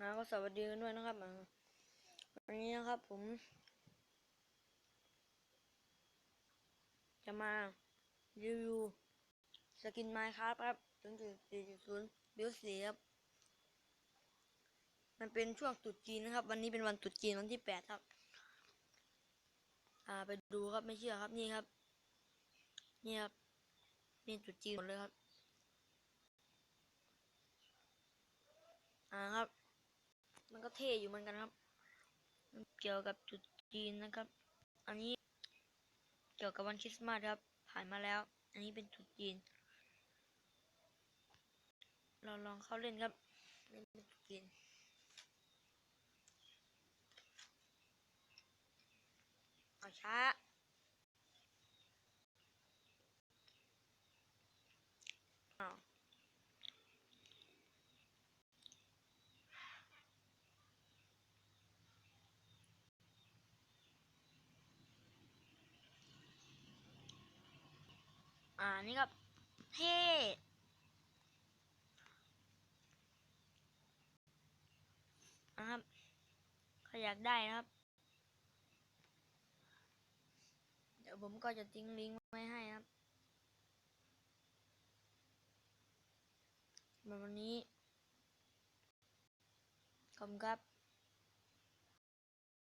นะก็สวัสดีกันด้วยนะครับวันนี้นะครับผม จะมารีวิวสกินไมค์ครับครับถึงจุดสี่จุดศูนย์บิวสีครับ มันเป็นช่วงตรุษจีนนะครับ วันนี้เป็นวันตรุษจีนวันที่แปดครับ อ่าไปดูครับไม่เชื่อครับนี่ครับ นี่ครับนี่ตรุษจีนหมดเลยครับ อ่าครับ มันก็เท่อยู่เหมือนกันครับ เกี่ยวกับจุดจีนนะครับ อันนี้เกี่ยวกับวันคริสต์มาสครับ ผ่านมาแล้ว อันนี้เป็นจุดจีน เราลองเข้าเล่นครับ เล่นเป็นจุดจีนเอาช้าอ้าว นี่ครับเท่นะครับใครอยากได้นะครับ เดี๋ยวผมก็จะทิ้งลิงก์ไว้ให้ครับสำหรับวันนี้ขอบคุณครับ